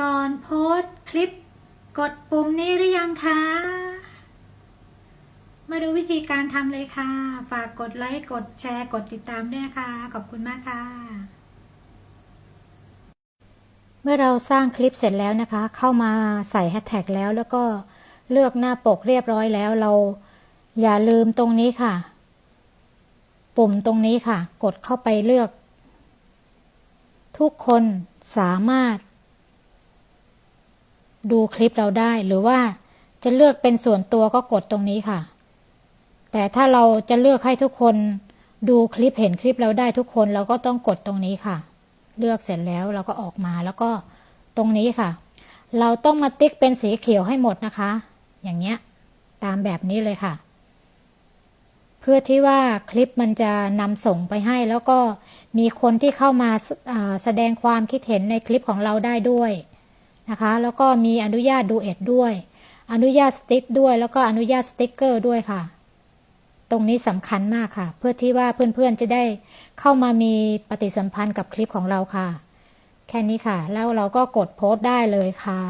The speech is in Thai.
ก่อนโพสต์คลิป กดปุ่มนี้หรือยังคะ มาดูวิธีการทำเลยค่ะ ฝากกดไลค์ กดแชร์ กดติดตามด้วยนะคะ ขอบคุณมากค่ะ เมื่อเราสร้างคลิปเสร็จแล้วนะคะ เข้ามาใส่แฮชแท็กแล้วแล้วก็เลือกหน้าปกเรียบร้อยแล้วเราอย่าลืมตรงนี้ค่ะ ปุ่มตรงนี้ค่ะ กดเข้าไปเลือก ทุกคนสามารถ ดูคลิปเราได้หรือว่าจะเลือกเป็นส่วนตัวก็กดตรงนี้ค่ะ แต่ถ้าเราจะเลือกให้ทุกคนดูคลิปเห็นคลิปเราได้ทุกคนเราก็ต้องกดตรงนี้ค่ะ เลือกเสร็จแล้วเราก็ออกมาแล้วก็ตรงนี้ค่ะ เราต้องมาติ๊กเป็นสีเขียวให้หมดนะคะ อย่างเงี้ยตามแบบนี้เลยค่ะ เพื่อที่ว่าคลิปมันจะนำส่งไปให้ แล้วก็มีคนที่เข้ามาแสดงความคิดเห็นในคลิปของเราได้ด้วย นะคะ แล้วก็มีอนุญาตดูเอ็ดด้วย อนุญาตสติ๊กด้วย แล้วก็อนุญาตสติ๊กเกอร์ด้วยค่ะ ตรงนี้สำคัญมากค่ะ เพื่อที่ว่าเพื่อนๆจะได้เข้ามามีปฏิสัมพันธ์กับคลิปของเราค่ะ แค่นี้ค่ะ แล้วเราก็กดโพสต์ได้เลยค่ะ